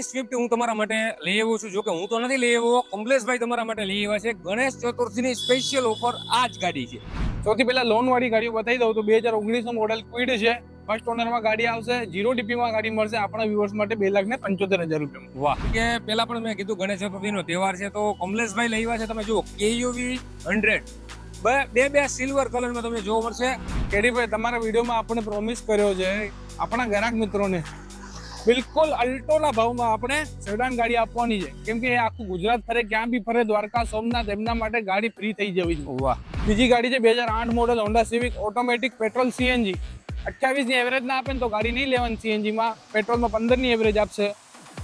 નવી સ્વિફ્ટ હું તમારા માટે લઈ આવ્યો છું. જોકે હું તો નથી લઈ આવ્યો. કમલેશભાઈ તમારા માટે લઈ આવ્યા છે. ગણેશ ચતુર્થીની સ્પેશિયલ ઓફર આ જ ગાડી છે. સૌથી પહેલા લોન વાળી ગાડીઓ બતાવી દઉં તો બે હજાર ઓગણીસનો મોડેલ ક્વિડ છે. ફર્સ્ટ ઓનરમાં ગાડી આવશે. જીરો ડીપીમાં ગાડી મળશે આપણા વ્યુઅર્સ માટે બે લાખ ને પંચોતેર હજાર રૂપિયા વાહ. કે પેલા પણ મેં કીધું ગણેશ ચતુર્થીનો તહેવાર છે તો કમલેશભાઈ લઈ આવ્યા છે. તમે જુઓ કેયુવી હંડ્રેડ બે બે સિલ્વર કલરમાં તમને જોવા મળશે. કેરીભાઈ તમારા વિડીયોમાં આપણે પ્રોમિસ કર્યો છે. આપણા ગ્રાહક મિત્રોને. બિલકુલ અલ્ટોના ભાવમાં આપણે સેડાન ગાડી આપવાની છે. કેમ કે આખું ગુજરાત ફરે ક્યાં બી ફરે દ્વારકા સોમનાથ એમના માટે ગાડી ફ્રી થઈ જવી છે. વાહ. બીજી ગાડી છે બે હજાર આઠ model Honda Civic automatic petrol CNG અઠ્યાવીસની average ના આપે ને તો ગાડી નહીં લેવાની સીએનજી માં. પેટ્રોલમાં પંદરની એવરેજ આપશે.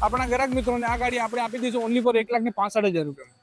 આપણા ગ્રાહક મિત્રોને આ ગાડી આપણે આપી દઈશું ઓનલી ફોર એક લાખ ને પાસઠ હજાર રૂપિયા.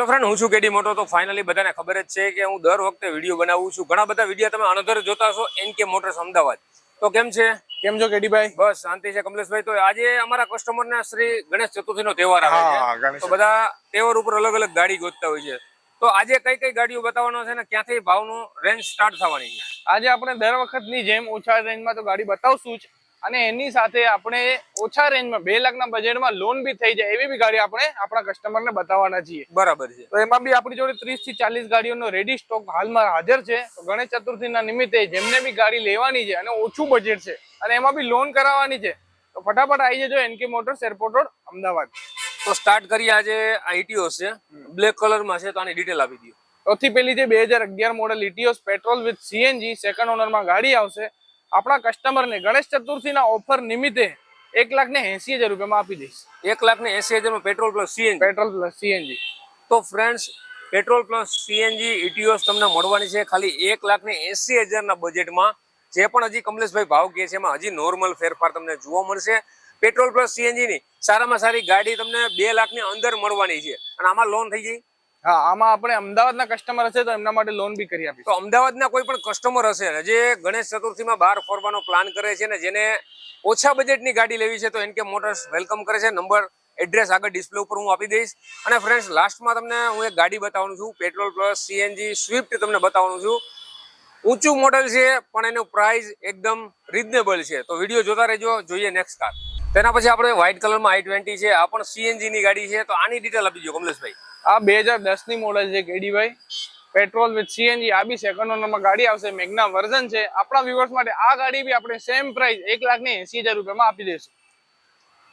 પેલો ફ્રેન્ડ હું છું કેડી મોટો. તો ફાઇનલી બધાને ખબર જ છે કે હું દર વખતે વીડિયો બનાવું છું. ઘણા બધા વીડિયો તમે અનધર જોતા હશો એન કે મોટર્સ અમદાવાદ. તો કેમ છે? કેમ છો કેડીભાઈ? બસ શાંતિ છે કમલેશભાઈ. તો આજે અમારા કસ્ટમરના શ્રી ગણેશ ચતુર્થીનો તહેવાર આવે છે. તો બધા તહેવાર ઉપર અલગ અલગ ગાડી ગોતતા હોય છે. તો આજે કઈ કઈ ગાડીઓ બતાવવાનો છે ને ક્યાંથી ભાવનો રેન્જ સ્ટાર્ટ થવાની છે? આજે આપણે દર વખતની જેમ ઓછા રેન્જમાં તો ગાડી બતાવશું જ. અને એની સાથે આપણે ઓછા રેન્જમાં બે લાખના બજેટમાં લોન બી થઈ જાય એવી બી ગાડી આપણે આપણા કસ્ટમરને બતાવવાના છીએ. બરાબર છે. તો એમાં બી આપણી જોડે ત્રીસથી ચાલીસ ગાડીઓનો રેડી સ્ટોક હાલમાં હાજર છે. તો ગણેશ ચતુર્થીના નિમિત્તે જેમને બી ગાડી લેવાની છે અને ઓછું બજેટ છે અને એમાં બી લોન કરાવવાની છે તો ફટાફટ આવી જજો NK motors airport road Ahmedabad. તો સ્ટાર્ટ કરીએ આજે આઈટીઓ છે. બ્લેક કલરમાં છે તો આની ડિટેલ આપી દો સૌથી પહેલી જે બે હજાર અગિયાર model Etios petrol with CNG second ઓનરમાં ગાડી આવશે. આપણા કસ્ટમરને ગણેશ ચતુર્થીના ઓફર નિમિત્તે એક લાખ ને એસી હજાર રૂપિયામાં આપી દઈશ. એક લાખ ને એસી હજારમાં petrol plus CNG petrol plus CNG તો friends petrol plus CNG Etios તમને મળવાની છે. ખાલી એક લાખ ને એસી હજારના બજેટમાં જે પણ હજી કમલેશભાઈ ભાવ કહે છે એમાં હજી નોર્મલ ફેરફાર તમને જોવા મળશે. પેટ્રોલ પ્લસ સીએનજી ની સારામાં સારી ગાડી તમને બે લાખની અંદર મળવાની છે. અને આમાં લોન થઈ જાય હા, આમાં આપણે અમદાવાદના કસ્ટમર હશે તો એમના માટે લોન બી કરી આપીશું. તો અમદાવાદના કોઈ પણ કસ્ટમર હશે જે ગણેશ ચતુર્થીમાં બહાર ફરવાનો પ્લાન કરે છે ને, જેને ઓછા બજેટની ગાડી લેવી છે તો એનકે મોટર્સ વેલકમ કરે છે. નંબર એડ્રેસ આગળ ડિસ્પ્લે ઉપર હું આપી દઈશ. અને ફ્રેન્ડ્સ લાસ્ટમાં તમને હું એક ગાડી બતાવવાનું છું પેટ્રોલ પ્લસ સીએનજી સ્વિફ્ટ તમને બતાવવાનું છું. ઊંચું મોડેલ છે, પણ એનું પ્રાઇસ એકદમ રિઝનેબલ છે. તો વીડિયો જોતા રહેજો, જોઈએ નેક્સ્ટ કાર તેના પછી આપણે વ્હાઇટ કલરમાં આઈ ટ્વેન્ટી છે, આ પણ સીએનજી ની ગાડી છે. તો આની ડિટેલ આપી દો કમલેશભાઈ. આ બે હજાર દસની મોડલ છે કેડીભાઈ. પેટ્રોલ વિથ સીએનજી આ બી સેકન્ડ ઓનરમાં ગાડી આવશે. મેગ્ના વર્ઝન છે. આપણા વ્યુઅર્સ માટે આ ગાડી બી આપણે સેમ પ્રાઇસ એક લાખ ને એસી હજાર રૂપિયામાં આપી દઈશું.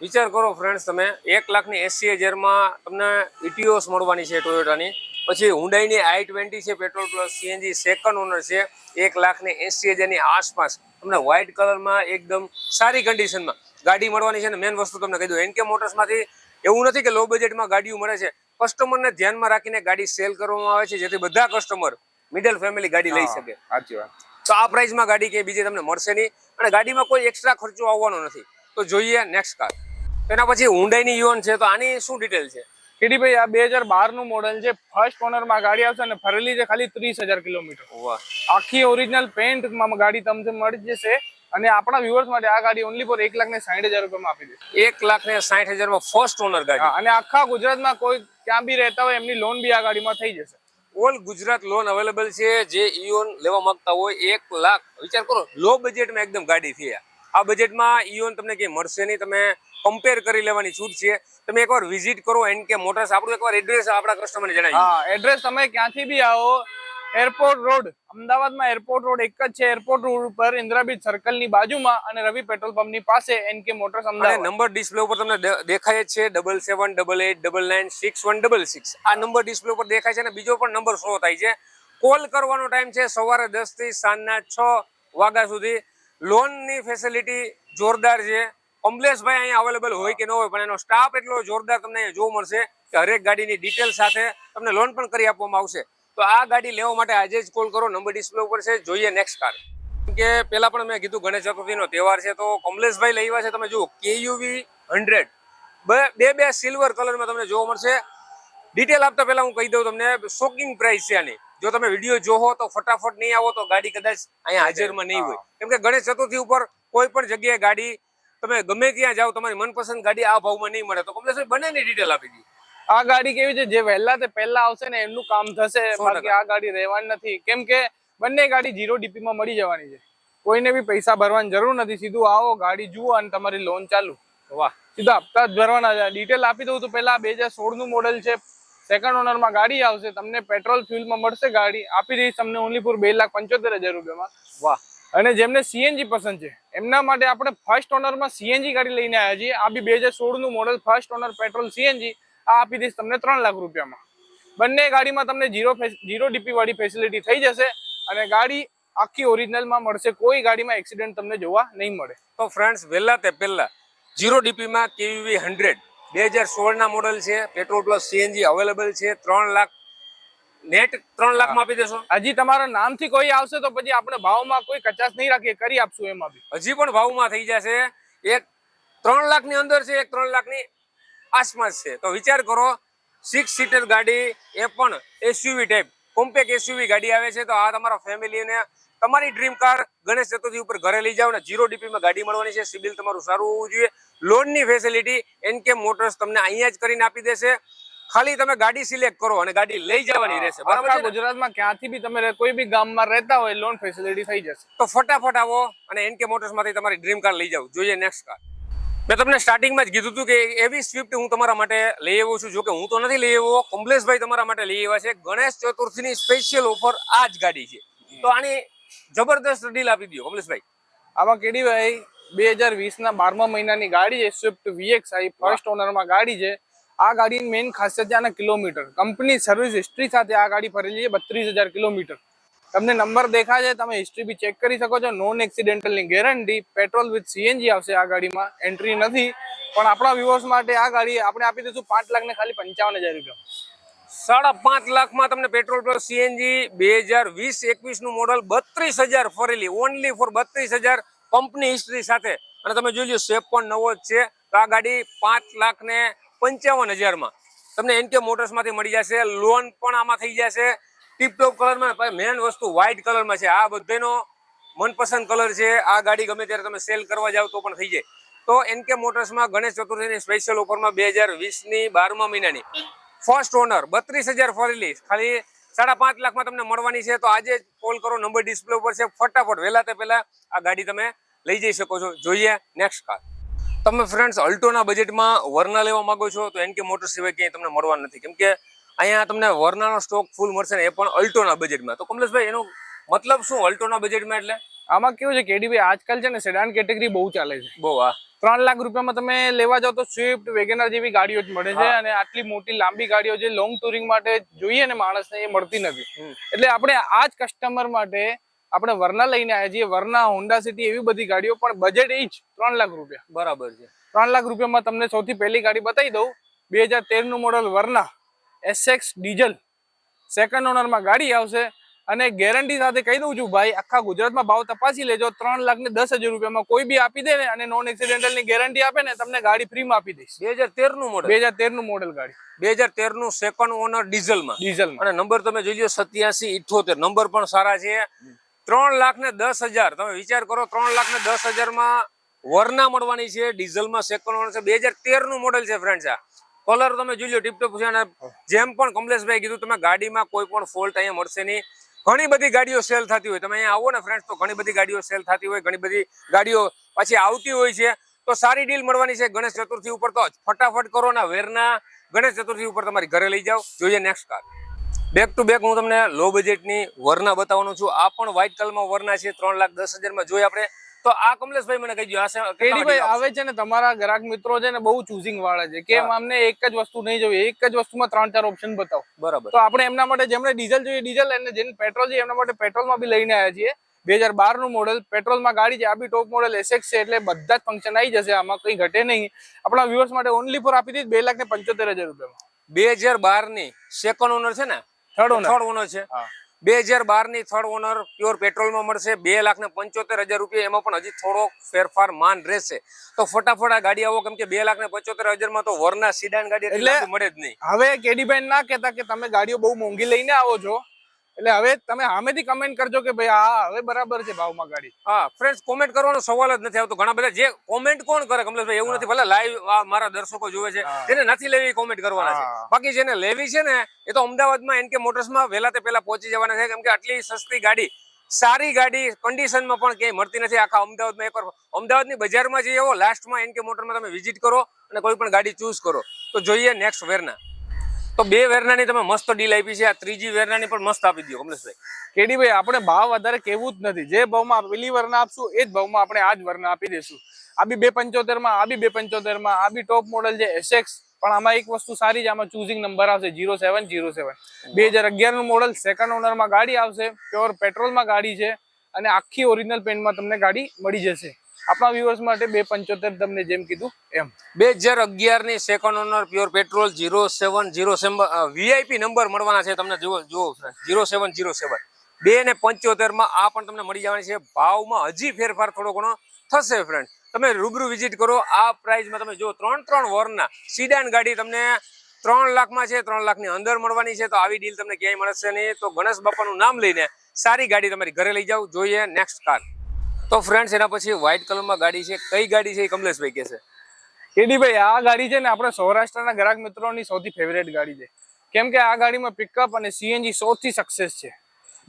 વિચાર કરો ફ્રેન્ડ્સ તમે. એક લાખની એસી હજારમાં તમને ઇટીઓસ મળવાની છે ટોયોટાની પછી હુંડાઈની આઈ ટ્વેન્ટી છે petrol plus CNG second owner છે, એક લાખની એસી હજારની આસપાસ. તમને વ્હાઇટ કલરમાં એકદમ સારી કન્ડિશનમાં ગાડી મળવાની છે. ને મેન વસ્તુ તમને કહી દઉં એનકે મોટર્સમાંથી એવું નથી કે લો બજેટમાં ગાડીઓ મળે છે. કસ્ટમરને ધ્યાનમાં રાખીને ગાડી સેલ કરવામાં આવે છે જેથી બધા કસ્ટમર મિડલ ફેમિલી ગાડી લઈ શકે. સાચી વાત. તો આ પ્રાઇસમાં ગાડી કે બીજી તમને મળશે નહીં. અને ગાડીમાં કોઈ એક્સ્ટ્રા ખર્ચો આવવાનો નથી. તો જોઈએ નેક્સ્ટ કાર તેના પછી હુંડાઈની યુવન છે તો આની શું ડિટેલ છે? કેડીભાઈ આ બે હજાર બારનું મોડલ છે ફર્સ્ટ ઓનરમાં ગાડી આવશે અને ફરેલી છે ખાલી ત્રીસ હજાર કિલોમીટર. વાહ. આખી ઓરિજિનલ પેન્ટમાં ગાડી તમને મળી જશે. અને આપણા વ્યુઅર્સ માટે આ ગાડી ઓનલી ફોર એક લાખ ને સાઠ હજાર રૂપિયામાં આપી દે એક લાખ ને સાઠ હજારમાં ફર્સ્ટ ઓનર ગાડી. અને આખા ગુજરાતમાં કોઈ ક્યાં બી રહેતા હોય એમની લોન બી આ ગાડીમાં થઈ જશે. ઓલ ગુજરાત લોન અવેલેબલ છે. જે ઇઓન લેવા માંગતા હોય એક લાખ. વિચાર કરો લો બજેટમાં એકદમ ગાડી થઈ આ. બજેટમાં ઇઓન તમને ક્યાંય મળશે નહીં. તમે કમ્પેર કરી લેવાની છૂટ છે. તમે એકવાર વિઝિટ કરો એન કે મોટર્સ આપણું એકવાર એડ્રેસ આપણા કસ્ટમરને જણાવી હા એડ્રેસ તમે ક્યાંથી બી આવો એરપોર્ટ રોડ. અમદાવાદમાં એરપોર્ટ રોડ એક જ છે. એરપોર્ટ રોડ ઉપર ઇન્દિરા બીચ સર્કલની બાજુમાં અને રવિ પેટ્રોલ પંપની પાસે NK motors Ahmedabad. Number display ઉપર તમને દેખાય છે double seven double eight double nine six one double six આ નંબર ડિસ્પ્લે ઉપર દેખાય છે અને બીજો પણ નંબર શો થાય છે. કોલ કરવાનો ટાઈમ છે સવારે દસથી સાંજના છ વાગ્યા સુધી. લોનની ફેસિલિટી જોરદાર છે. કમલેશભાઈ અહીંયા અવેલેબલ હોય કે ન હોય પણ એનો સ્ટાફ એટલો જોરદાર તમને અહીંયા જોવા મળશે કે હરેક ગાડીની ડિટેલ સાથે તમને લોન પણ કરી આપવામાં આવશે. તો આ ગાડી લેવા માટે આજે જ કોલ કરો. નંબર ડિસ્પ્લે ઉપર છે. જોઈએ નેક્સ્ટ કાર કે પેલા પણ મેં કીધું ગણેશ ચતુર્થીનો તહેવાર છે તો કમલેશભાઈ લઈ આવ્યા છે. તમે જુઓ કેયુવી હંડ્રેડ બે બે સિલ્વર કલરમાં તમને જોવા મળશે. ડિટેલ આપતા પહેલા હું કહી દઉં તમને શોકિંગ પ્રાઇસ છે આની. જો તમે વીડિયો જોવો તો ફટાફટ નહીં આવો તો ગાડી કદાચ અહીંયા હાજરમાં નહીં હોય. કેમ કે ગણેશ ચતુર્થી ઉપર કોઈ પણ જગ્યાએ ગાડી તમે ગમે ત્યાં જાઓ તમારી મનપસંદ ગાડી આ ભાવમાં નહીં મળે. તો કમલેશભાઈ બંનેની ડિટેલ આપી દીધી આ ગાડી કેવી છે? જે વહેલા તે પહેલા આવશે ને એમનું કામ થશે. બાકી આ ગાડી રહેવાની નથી. કેમ કે બંને ગાડી જીરો ડીપી માં મળી જવાની છે. કોઈને બી પૈસા ભરવાની જરૂર નથી. સીધું આવો ગાડી જુઓ અને તમારી લોન ચાલુ. વાહ. સીધા હપ્તા જ ભરવાના છે. ડિટેલ આપી દઉં તો પહેલા બે હજાર સોળનું મોડેલ છે. સેકન્ડ ઓનરમાં ગાડી આવશે. તમને પેટ્રોલ ફ્યુલમાં મળશે ગાડી. આપી દઈશ તમને ઓનલી ફોર બે લાખ પંચોતેર હજાર રૂપિયામાં. વાહ. અને જેમને સીએનજી પસંદ છે એમના માટે આપણે ફર્સ્ટ ઓનરમાં સીએનજી ગાડી લઈને આવ્યા છીએ. આ બી બે હજાર સોળનું નું model first owner petrol CNG આ આપી દઈશ તમને ત્રણ લાખ રૂપિયામાં. બંને ગાડીમાં તમને જીરો જીરો ડીપી વાળી ફેસિલિટી થઈ જશે અને ગાડી આખી ઓરિજિનલમાં મળશે. કોઈ ગાડીમાં એક્સિડન્ટ તમને જોવા નહીં મળે. તો ફ્રેન્ડ્સ વહેલા તે પહેલા જીરો ડીપીમાં કેવીવી હંડ્રેડ બે હજાર સોળના મોડલ છે પેટ્રોલ પ્લસ સીએનજી અવેલેબલ છે ત્રણ લાખ નેટ ત્રણ લાખમાં આપી દેશો. હજી તમારા નામથી કોઈ આવશે તો પછી આપણે ભાવમાં કોઈ કચાસ નહીં રાખીએ કરી આપશું એમાં બી. હજી પણ ભાવમાં થઈ જશે. એક ત્રણ લાખની અંદર છે એક ત્રણ લાખની આસપાસ છે. તો વિચાર કરો સિક્સ સીટર ગાડી એ પણ એસયુવી ટાઈપ કોમ્પેક્ટ એસયુવી ગાડી આવે છે. તો આ તમારા ફેમિલીને તમારી ડ્રીમ કાર ગણેશ ચતુર્થી ઉપર ઘરે લઈ જાઓ ને જીરો ડીપીમાં ગાડી મળવાની છે. સિબિલ તમારું સારું હોવું જોઈએ. લોનની ફેસિલિટી એનકે મોટર્સ તમને અહીંયા જ કરીને આપી દેશે. ખાલી તમે ગાડી સિલેક્ટ કરો અને ગાડી લઈ જવાની રહેશે. બરાબર? ગુજરાતમાં ક્યાંથી બી તમે કોઈ બી ગામમાં રહેતા હોય લોન ફેસિલિટી થઈ જશે. તો ફટાફટ આવો અને એનકે મોટર્સમાંથી તમારી ડ્રીમ કાર લઈ જાઓ. જોઈએ નેક્સ્ટ કાર મેં તમને સ્ટાર્ટિંગમાં જ કીધું હતું કે એવી સ્વિફ્ટ હું તમારા માટે લઈ આવ્યો છું. જો કે હું તો નથી લઈ આવ્યો. કમલેશભાઈ તમારા માટે લઈ આવ્યા છે. ગણેશ ચતુર્થીની સ્પેશિયલ ઓફર આ જ ગાડી છે. તો આની જબરદસ્ત ડીલ આપી દો કમલેશભાઈ. આમાં કેડીભાઈ બે હજાર વીસના બારમા મહિનાની ગાડી છે સ્વિફ્ટ વીએક્સ આઈ ફર્સ્ટ ઓનરમાં ગાડી છે. આ ગાડીની મેઇન ખાસિયત છે આના કિલોમીટર. કંપની સર્વિસ હિસ્ટ્રી સાથે આ ગાડી ફરેલી છે બત્રીસ હજાર કિલોમીટર. તમને નંબર દેખાય છે, તમે હિસ્ટ્રી બી ચેક કરી શકો છો. નોન એક્સિડેન્ટલની ગેરંટી પેટ્રોલ વિથ સીએનજી આવશે આ ગાડીમાં. એન્ટ્રી નથી. પણ આપણા વ્યુઅર્સ માટે આ ગાડી આપણે આપી દઈશું પાંચ લાખ ને ખાલી પંચાવન હજાર રૂપિયા. સાડા પાંચ લાખમાં તમને પેટ્રોલ પ્લસ સીએનજી બે હજાર વીસ એકવીસનું મોડલ બત્રીસ હજાર ફરેલી ઓનલી ફોર બત્રીસ હજાર કંપની હિસ્ટ્રી સાથે. અને તમે જોઈ લો શેપ પણ નવો જ છે. તો આ ગાડી પાંચ લાખ ને પંચાવન હજારમાં. તમને એનકે મોટર્સમાંથી મળી જશે લોન પણ આમાં થઈ જશે. ટીપટોપ કલરમાં મેન વસ્તુ વ્હાઇટ કલરમાં છે. આ બધાનો મનપસંદ કલર છે. આ ગાડી ગમે ત્યારે તમે સેલ કરવા જાવ તો પણ થઈ જાય. તો એનકે મોટર્સમાં ગણેશ ચતુર્થીની સ્પેશિયલ ઓફરમાં બે હજાર વીસની બારમા મહિનાની. ફર્સ્ટ ઓનર બત્રીસ હજાર ફરેલી ખાલી સાડા પાંચ લાખમાં તમને મળવાની છે. તો આજે કોલ કરો. નંબર ડિસ્પ્લે ઉપર છે. ફટાફટ વહેલા તે પહેલા આ ગાડી તમે લઈ જઈ શકો છો. જોઈએ નેક્સ્ટ કાર તમે ફ્રેન્ડ્સ અલ્ટોના બજેટમાં વર્ના લેવા માગો છો તો એનકે મોટર સિવાય ક્યાંય તમને મળવાનું નથી. કેમ કે અહીંયા તમને વરનાનો સ્ટોક ફૂલ મળશે ને એ પણ અલ્ટોના બજેટમાં તો કમલેશભાઈ એનો મતલબ શું અલ્ટોના બજેટમાં એટલે? આમાં કેવું છે કેડીભાઈ આજકાલ છે ને સેડાન કેટેગરી બહુ ચાલે છે. બહુ હા. ત્રણ લાખ રૂપિયામાં તમે લેવા જાઓ તો સ્વિફ્ટ વેગેનર જેવી ગાડીઓ જ મળે છે અને આટલી મોટી લાંબી ગાડીઓ જે લોંગ ટુરિંગ માટે જોઈએ ને માણસને એ મળતી નથી. એટલે આપણે આ જ કસ્ટમર માટે આપણે વરના લઈને આવ્યા છીએ. વરના હોન્ડા સિટી એવી બધી ગાડીઓ પણ બજેટ એ જ ત્રણ લાખ રૂપિયા. બરાબર છે. ત્રણ લાખ રૂપિયામાં તમને સૌથી પહેલી ગાડી બતાવી દઉં. બે હજાર તેરનું model Verna. SX diesel second ઓનરમાં ગાડી આવશે અને ગેરંટી સાથે કહી દઉં છું ભાઈ આખા ગુજરાતમાં ભાવ તપાસી લેજો ત્રણ લાખ ને દસ હજાર રૂપિયામાં કોઈ બી આપી દે ને અને નોન એક્સિડેન્ટલની ગેરંટી આપે ને તમને ગાડી ફ્રીમાં આપી દઈશ. બે હજાર તેરનું મોડલ બે હજાર તેરનું મોડેલ ગાડી. બે હજાર તેરનું સેકન્ડ ઓનર ડીઝલમાં ડીઝલ અને નંબર તમે જોઈ લો સત્યાસી ઇઠોતેર નંબર પણ સારા છે. ત્રણ લાખ ને દસ હજાર તમે વિચાર કરો ત્રણ લાખ ને દસ હજારમાં વરના મળવાની છે ડીઝલમાં સેકન્ડ ઓનર છે. બે હજાર તેરનું મોડલ છે ફ્રેન્ડ્સ આ. કલર તમે જોઈ લો ટીપટોપ છે અને જેમ પણ કમલેશભાઈ કીધું તમે ગાડીમાં કોઈ પણ ફોલ્ટ અહીંયા મળશે નહીં. ઘણી બધી ગાડીઓ સેલ થતી હોય. તમે અહીંયા આવો ને ફ્રેન્ડ્સ તો ઘણી બધી ગાડીઓ સેલ થતી હોય ઘણી બધી ગાડીઓ પાછી આવતી હોય છે. તો સારી ડીલ મળવાની છે ગણેશ ચતુર્થી ઉપર તો ફટાફટ કરો ને વેરના ગણેશ ચતુર્થી ઉપર તમારી ઘરે લઈ જાઓ. જોઈએ next car back to back હું તમને લો બજેટની વરના બતાવવાનો છું. આ પણ વ્હાઇટ કલરમાં વરના છે. ત્રણ લાખ દસ હજારમાં જોઈએ આપણે. તો આ કમલેશભાઈ મને કહી દો કેડીભાઈ આવે છે ને તમારા ગ્રાહક મિત્રો છે ને બહુ ચૂઝિંગ વાળા છે. કેમ અમને એક જ વસ્તુ નહીં જોઈએ એક જ વસ્તુમાં ત્રણ ચાર ઓપ્શન બતાવો. બરાબર. તો આપણે એમના માટે જેમને ડીઝલ જોઈએ ડીઝલ અને જેને પેટ્રોલ જોઈએ એમના માટે પેટ્રોલમાં બી લઈને આવ્યા છીએ. બે હજાર બારનું મોડેલ પેટ્રોલમાં ગાડી છે આ બી ટોપ મોડેલ એસેક્સ છે એટલે બધા જ ફંક્શન આવી જશે આમાં કઈ ઘટે નહીં. આપણા વ્યુઅર્સ માટે ઓનલી ફોર આપી દીધી બે લાખ ને પંચોતેર હજાર રૂપિયામાં. બે હજાર બારની સેકન્ડ ઓનર છે ને? થર્ડ ઓનર થર્ડ ઓનર છે. બે હજાર બારની થર્ડ ઓનર પ્યોર પેટ્રોલમાં મળશે. બે લાખ ને પંચોતેર હજાર રૂપિયા એમાં પણ હજી થોડો ફેરફાર માન રહેશે. તો ફટાફટ આ ગાડી આવો. કેમ કે બે લાખ ને પંચોતેર હજારમાં તો વરના સિડાન ગાડી એટલે- મળે જ નહીં. હવે કેડીભાઈ ના કહેતા કે તમે ગાડીઓ બહુ મોંઘી લઈને આવો છો. એટલે હવે તમે સામેથી કમેન્ટ કરજો કે ભાઈ હા હવે બરાબર છે ભાવમાં ગાડી. હા ફ્રેન્ડ્સ કોમેન્ટ કરવાનો સવાલ જ નથી આવતો. ઘણા બધા જે કોમેન્ટ કોણ કરે કમલેશભાઈ? એવું નથી ભલે લાઈવ મારા દર્શકો જોવે છે. જેને નથી લેવી કોમેન્ટ કરવાના છે. બાકી જેને લેવી છે ને એ તો અમદાવાદમાં એનકે મોટર્સમાં વહેલા તે પહેલા પહોંચી જવાના છે. કેમ કે આટલી સસ્તી ગાડી સારી ગાડી કન્ડિશનમાં પણ ક્યાંય મળતી નથી. આખા અમદાવાદમાં એકવાર અમદાવાદની બજારમાં જઈ આવો લાસ્ટમાં એનકે મોટરમાં તમે વિઝિટ કરો અને કોઈ પણ ગાડી ચૂઝ કરો. તો જોઈએ નેક્સ્ટ વેરના. તો બે વેરનાની તમે મસ્ત ડીલ આપી છે. આ ત્રીજી વેરનાની પણ મસ્ત આપી દો કમલેશભાઈ. કેડીભાઈ આપણે ભાવ વધારે કેવું જ નથી. જે ભાવમાં પેલી વરના આપશું એ જ ભાવમાં આપણે આ જ વરના આપી દઈશું આ બી બે પંચોતેરમાં આ બી બે પંચોતેરમાં આ બી ટોપ મોડલ છે એસેક્સ પણ આમાં એક વસ્તુ સારી છે આમાં ચૂઝિંગ નંબર આવશે જીરો સેવન જીરો સેવન બે હજાર અગિયારનું મોડલ સેકન્ડ ઓનરમાં ગાડી આવશે પ્યોર પેટ્રોલમાં ગાડી છે અને આખી ઓરિજિનલ પેન્ટમાં તમને ગાડી મળી જશે. આપણા વ્યુઅર્સ માટે બે પંચોતેર તમને જેમ કીધું, એમ. બે હજાર અગિયારની second owner pure petrol zero seven zero VIP number મળવાના છે તમને જુઓ જુઓ ઝીરો સેવન ઝીરો સેવન બે ને પંચોતેરમાં આ પણ તમને મળી જવાની છે. ભાવમાં હજી ફેરફાર થોડો ઘણો થશે ફ્રેન્ડ તમે રૂબરૂ વિઝિટ કરો, આ પ્રાઇસમાં તમે જો ત્રણ ત્રણ વરના સીડાન ગાડી તમને ત્રણ લાખમાં છે, ત્રણ લાખની અંદર મળવાની છે. તો આવી ડીલ તમને ક્યાંય મળશે નહીં. તો ગણેશ બાપાનું નામ લઈને સારી ગાડી તમારી ઘરે લઈ જાઓ. જોઈએ નેક્સ્ટ કાર તો ફ્રેન્ડ્સ એના પછી વ્હાઇટ કલરમાં ગાડી છે. કઈ ગાડી છે એ કમલેશભાઈ કહેશે કેડીભાઈ આ ગાડી છે ને આપણે સૌરાષ્ટ્રના ગ્રાહક મિત્રોની સૌથી ફેવરેટ ગાડી છે. કેમ કે આ ગાડીમાં પિકઅપ અને સીએનજી સૌથી સક્સેસ છે.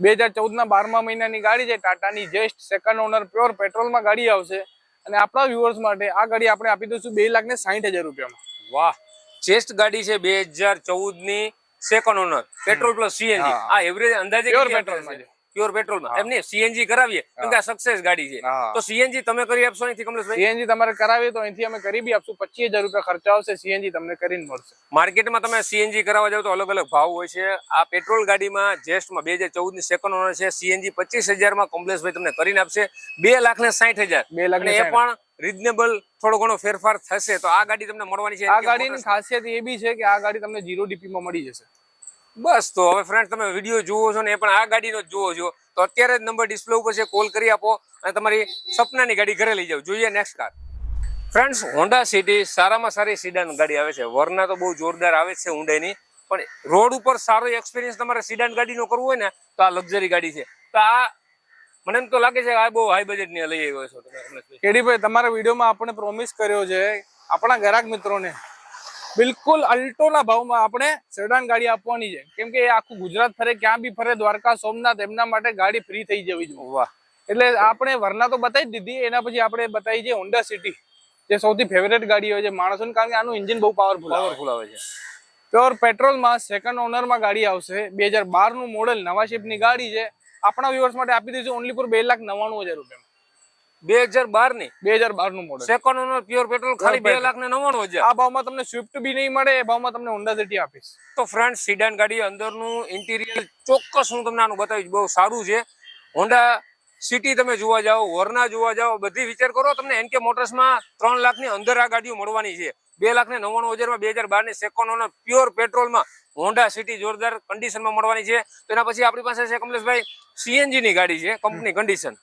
બે હજાર ચૌદના બારમા મહિનાની ગાડી છે. ટાટાની જેસ્ટ સેકન્ડ ઓનર પ્યોર પેટ્રોલમાં ગાડી આવશે. અને આપણા વ્યુઅર્સ માટે આ ગાડી આપણે આપી દઈશું બે લાખ ને સાહીઠ હજાર રૂપિયામાં. વાહ. ચેસ્ટ ગાડી છે બે હજાર ચૌદની second owner petrol plus CNG આ એવરેજ અંદાજે પેટ્રોલમાં છે. પ્યોર પેટ્રોલમાં. એમને સીએનજી કરાવીએ કેમ કે આ સક્સેસ ગાડી છે. તો સીએનજી તમે કરી આપશો અહીંથી કમલેશભાઈ? સીએનજી તમારે કરાવીએ તો અહીંથી અમે કરી બી આપશું. પચીસ હજાર રૂપિયા ખર્ચા આવશે સીએનજી તમને કરીને મળશે. માર્કેટમાં તમે સીએનજી કરાવવા જાવ તો અલગ અલગ ભાવ હોય છે. આ પેટ્રોલ ગાડીમાં જેસ્ટમાં બે હજાર ચૌદની સેકન્ડ ઓનર છે સીએનજી પચીસ હજારમાં કમલેશભાઈ તમને કરીને આપશે. બે લાખ ને સાઠ હજાર. બે લાખ એ પણ રિઝનેબલ થોડો ઘણો ફેરફાર થશે. તો આ ગાડી તમને મળવાની છે. આ ગાડીની ખાસિયત એ બી છે કે આ ગાડી તમને જીરો ડીપી માં મળી જશે. બસ, તો હવે ફ્રેન્ડ તમે વીડિયો જુઓ છો ને, એ પણ આ ગાડીનો જ જુઓ છો. તો અત્યારે જ નંબર ડિસ્પ્લે ઉપર છે કોલ કરી આપો અને તમારી સપનાની ગાડી ઘરે લઈ જાઓ. જોઈએ next car friends Honda City સારામાં સારી સિડાન ગાડી આવે છે. વરના તો બહુ જોરદાર આવે છે ઊંડાઈની. પણ રોડ ઉપર સારો એક્સપિરિયન્સ તમારે સિડાન ગાડીનો કરવો હોય ને, તો આ લક્ઝરી ગાડી છે. તો આ મને એમ તો લાગે છે આ બહુ હાઈ બજેટની લઈ આવ્યો છો કેડીભાઈ તમારા વિડીયોમાં આપણે પ્રોમિસ કર્યો છે, આપણા ગ્રાહક મિત્રોને. બિલકુલ અલ્ટોના ભાવમાં આપણે સેડાન ગાડી આપવાની છે. કેમ કે આખું ગુજરાત ફરે ક્યાં બી ફરે દ્વારકા સોમનાથ એમના માટે ગાડી ફ્રી થઈ જવી જોઈએ. વાહ. એટલે આપણે વરના તો બતાવી જ દીધી એના પછી આપણે બતાવી છે હોન્ડા સિટી જે સૌથી ફેવરેટ ગાડી હોય છે માણસોને કારણ કે આનું એન્જિન બહુ પાવરફુલ પાવરફુલ આવે છે. પ્યોર પેટ્રોલમાં સેકન્ડ ઓનરમાં ગાડી આવશે. બે હજાર બારનું મોડેલ નવા શેપની ગાડી છે. આપણા વ્યુઅર્સ માટે આપી દઈશું ઓનલી પર બે લાખ નવ્વાણું હજાર રૂપિયામાં. બે હજાર બારની. બે હજાર બારનું model second owner pure petrol ખાલી બે લાખ ને નવ્વાણું હજાર. આ ભાવમાં તમને સ્વિફ્ટ બી નહીં મળે એ ભાવમાં તમને હોન્ડા સિટી આપીશ. તો ફ્રન્ટ સીડાન ગાડી અંદરનું ઇન્ટિરિયર ચોક્કસ હું તમને આનું બતાવીશ બહુ સારું છે. હોન્ડા સિટી તમે જોવા જાઓ વરના જોવા જાઓ બધી વિચાર કરો તમને એનકે મોટર્સમાં ત્રણ લાખની અંદર આ ગાડીઓ મળવાની છે. બે લાખ ને નવ્વાણું હજારમાં બે હજાર બારની સેકન્ડ ઓનર પ્યોર પેટ્રોલમાં હોન્ડા સિટી જોરદાર કન્ડિશનમાં મળવાની છે. તો એના પછી આપણી પાસે છે કમલેશભાઈ સીએનજી ની ગાડી છે કંપની કન્ડિશન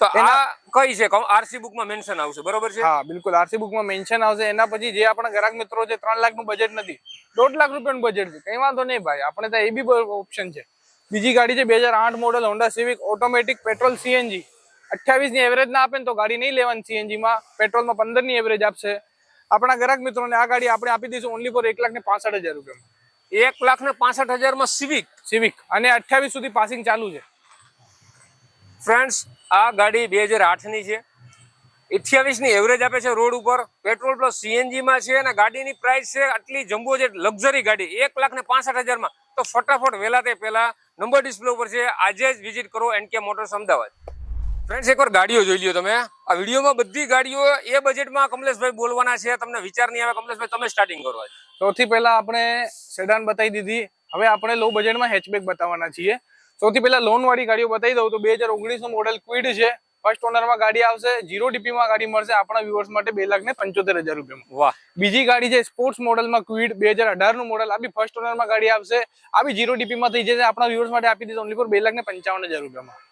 તો આ કઈ છે? આરસી બુકમાં મેન્શન આવશે બરોબર છે? હા બિલકુલ. આરસી બુકમાં મેન્શન આવશે. એના પછી જે આપણા ગ્રાહક મિત્રો છે ત્રણ લાખનું બજેટ નથી. દોઢ લાખ રૂપિયાનું બજેટ છે. કઈ વાંધો નહીં ભાઈ. આપણે ત્યાં એ બી ઓપ્શન છે. બીજી ગાડી છે બે હજાર આઠ model Honda Civic automatic petrol CNG અઠ્યાવીસની average ના આપે ને તો ગાડી નહીં લેવાની સીએનજી માં. પેટ્રોલમાં પંદરની એવરેજ આપશે. આપણા ગ્રાહક મિત્રોને આ ગાડી આપણે આપી દઈશું ઓનલી ફોર એક લાખ ને પાસઠ હજાર રૂપિયામાં. એક લાખ ને પાસઠ હજારમાં સિવિક સિવિક અને અઠ્યાવીસ સુધી પાસિંગ ચાલુ છે. ફ્રેન્ડ્સ આ ગાડી બે હજાર આઠની છે. અઠ્યાવીસની એવરેજ આપે છે રોડ ઉપર. પેટ્રોલ પ્લસ સીએનજી માં છે અને ગાડીની પ્રાઇસ છે આટલી જમ્બો જેટ લક્ઝરી ગાડી. એક લાખ ને પાસઠ હજારમાં. તો ફટાફટ વહેલા તે પહેલા નંબર ડિસ્પ્લે ઉપર છે. આજે જ વિઝિટ કરો એનકે મોટર્સ અમદાવાદ. ફ્રેન્ડ્સ એકવાર ગાડીઓ જોઈ લ્યો તમે. આ વિડીયોમાં બધી ગાડીઓ એ બજેટમાં કમલેશભાઈ બોલવાના છે. તમને વિચાર નહીં આવે કમલેશભાઈ તમે સ્ટાર્ટિંગ કરો સૌથી પહેલા આપણે સેડાન બતાવી દીધી. હવે આપણે લો બજેટમાં હેચબેક બતાવવાના છીએ. સૌથી પહેલા લોન વાળી ગાડીઓ બતાવી દઉં તો બે હજાર ઓગણીસનું મોડેલ ક્વિડ છે. ફર્સ્ટ ઓનરમાં ગાડી આવશે જીરો ડીપીમાં ગાડી મળશે આપણા વ્યુઅર્સ માટે બે લાખ ને પંચોતેર હજાર રૂપિયામાં વાહ. બીજી ગાડી છે સ્પોર્ટ્સ મોડેલમાં ક્વિડ બે હજાર અઢારનું નું મોડેલ આ બી ફર્સ્ટ ઓનરમાં ગાડી આવશે. આ બી જીરો ડીપીમાં થઈ જશે આપણા વ્યુઅર્સ માટે આપી દીધું ઓનલી ફોર બે લાખ ને પંચાવન હજાર રૂપિયામાં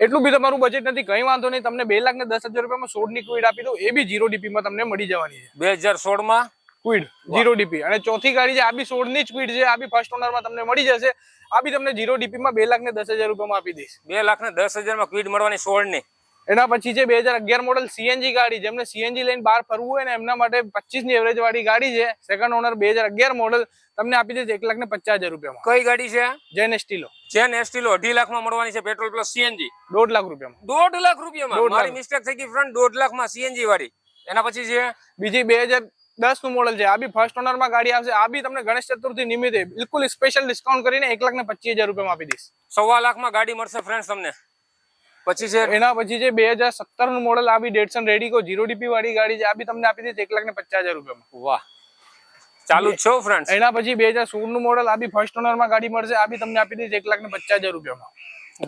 એટલું બી તમારું બજેટ નથી કઈ વાંધો નહીં. તમને બે લાખ ને દસ હજાર રૂપિયામાં સોળની ક્વિડ આપી દઉં એ બી જીરો ડીપી માં તમને મળી જવાની છે. બે હજાર સોળમાં? ક્વિડ જીરો ડીપી અને ચોથી ગાડી છે આ બી સોળની ક્વિડ છે આ બી ફર્સ્ટ ઓનરમાં તમને મળી જશે. આ બી તમને જીરો ડીપી માં બે લાખ ને દસ હજાર રૂપિયામાં આપી દઈશ. બે લાખ ને દસ હજારમાં ક્વિડ મળવાની સોળની એના પછી છે બે હજાર અગિયાર મોડલ સીએનજી ગાડી જેમને સીએનજી લઈને બહાર ફરવું હોય ને એમના માટે પચીસની એવરેજ વાળી ગાડી છે. સેકન્ડ ઓનર બે હજાર અગિયાર મોડલ તમને આપી દેશે એક લાખ ને પચાસ હજાર રૂપિયામાં. કઈ ગાડી છે? જેન સ્ટીલો જેન એસ્ટીલો અઢી લાખમાં મળવાની છે પેટ્રોલ પ્લસ સીએનજી દોઢ લાખ રૂપિયામાં. દોઢ લાખ રૂપિયામાં? મારી મિસ્ટેક થઈ ગઈ ફ્રન્ટ દોઢ લાખમાં સીએનજી વાળી. એના પછી છે? બીજી બે હજાર દસનું મોડલ છે. આ બી ફર્સ્ટ ઓનરમાં ગાડી આવશે. આ બી તમને ગણેશ ચતુર્થી નિમિત્તે બિલકુલ સ્પેશિયલ ડિસ્કાઉન્ટ કરીને એક લાખ ને પચીસ હજાર રૂપિયામાં આપી દઈશ. સવા લાખમાં ગાડી મળશે ફ્રેન્ડ તમને. પછી છે એના પછી છે બે હજાર સત્તરનું મોડલ આ બી રેડી રેડિકો જીરો ડીપી વાળી ગાડી છે આ બી તમને આપી દે એક લાખ ને પચાસ હજાર રૂપિયામાં. વાહ. ચાલુ છો ફ્રેન્ડ એના પછી બે હજાર સોળનું મોડલ આ બી ફર્સ્ટ ઓનરમાં ગાડી મળશે આ બી તમને આપી દે એક લાખ ને પચાસ હજાર રૂપિયામાં.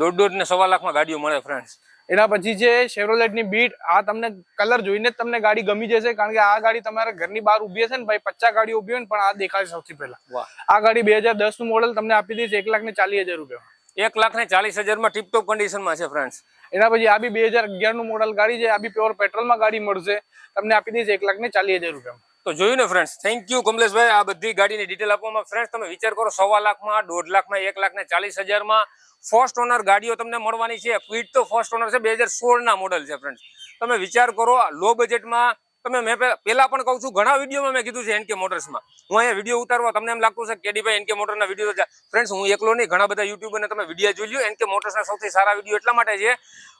દોઢ દોઢ ને સવા લાખમાં ગાડીઓ મળે ફ્રેન્ડ એના પછી છે શેવરોલેટની બીટ આ તમને કલર જોઈને જ તમને ગાડી ગમી જશે કારણ કે આ ગાડી તમારા ઘરની બહાર ઊભી હશે ને ભાઈ પચાસ ગાડીઓ ઊભી હોય ને પણ આ દેખાશે સૌથી પહેલા. વાહ. આ ગાડી બે હજાર દસનું મોડલ તમને આપી દઈશ એક લાખ ને ચાલીસ હજાર રૂપિયામાં. એક લાખ ને ચાલીસ હજારમાં ટીપટોપ કન્ડિશનમાં છે ફ્રેન્ડ્સ એના પછી આ બી બે હજાર અગિયારનું મોડલ ગાડી છે આ બી પ્યોર પેટ્રોલમાં ગાડી મળશે. તમને આપી દઈશ એક લાખ ને ચાલીસ હજાર રૂપિયા. તો જોયું ને ફ્રેન્ડ્સ થેન્ક યુ કમલેશભાઈ. આ બધી ગાડીની ડિટેલ આપવામાં ફ્રેન્ડ્સ તમે વિચાર કરો સવા લાખમાં દોઢ લાખમાં એક લાખ ને ચાલીસ હજારમાં ફર્સ્ટ ઓનર ગાડીઓ તમને મળવાની છે. ક્વિટ તો ફર્સ્ટ ઓનર છે બે હજાર સોળના મોડલ છે ફ્રેન્ડ્સ તમે વિચાર કરો લો બજેટમાં તમે મેં પેલા પણ કહું છું, ઘણા વિડીયોમાં મેં કીધું છે એનકે મોટર્સમાં હું અહીંયા વીડિયો ઉતારવા, તમને એમ લાગતું છે કેડીભાઈ એનકે મોટરના વીડિયો ફ્રેન્ડ્સ હું એકલો નહીં, ઘણા બધા યુટ્યુબરને તમે વીડિયો જોઈ લ્યો. એનકે મોટર્સના સૌથી સારા વીડિયો એટલા માટે છે,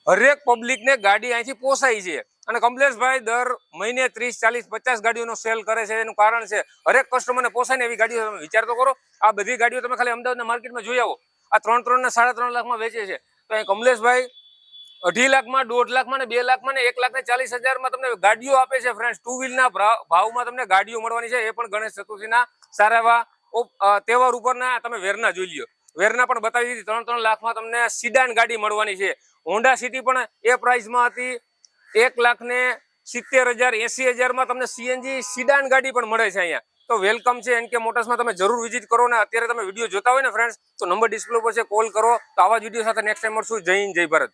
હરેક પબ્લિકને ગાડી અહીંથી પોસાય છે. અને કમલેશભાઈ દર મહિને ત્રીસ, ચાલીસ, પચાસ ગાડીઓનો સેલ કરે છે, એનું કારણ છે, હરેક કસ્ટમરને પોસાય એવી ગાડીઓ તમે વિચાર તો કરો. આ બધી ગાડીઓ તમે ખાલી અમદાવાદના માર્કેટમાં જોઈ આવો. આ ત્રણ ત્રણ ને સાડા ત્રણ લાખમાં વેચે છે. તો અહીં કમલેશભાઈ અઢી લાખમાં, દોઢ લાખમાં ને બે લાખમાં ને એક લાખ ને ચાલીસ હજારમાં તમને ગાડીઓ આપે છે ફ્રેન્ડ ટુ વ્હીલના ભાવમાં તમને ગાડીઓ મળવાની છે, એ પણ ગણેશ ચતુર્થીના સારા એવા તહેવાર ઉપરના તમે વેરના જોઈ લ્યો. વેરના પણ બતાવી દીધી ત્રણ ત્રણ લાખમાં તમને સિડાન ગાડી મળવાની છે. હોન્ડા સિટી પણ એ પ્રાઇસમાં હતી, એક લાખ ને સિત્તેર હજાર, એસી હજારમાં તમને સીએનજી સિડાન ગાડી પણ મળે છે અહીંયા. તો વેલકમ છે એનકે મોટર્સમાં તમે જરૂર વિઝિટ કરો ને અત્યારે તમે વીડિયો જોતા હોય ને ફ્રેન્ડ્સ તો નંબર ડિસ્પ્લે પર છે કોલ કરો. તો આવા જ વીડિયો સાથે નેક્સ્ટ ટાઈમ મળશું. જય હિન્દ, જય ભારત.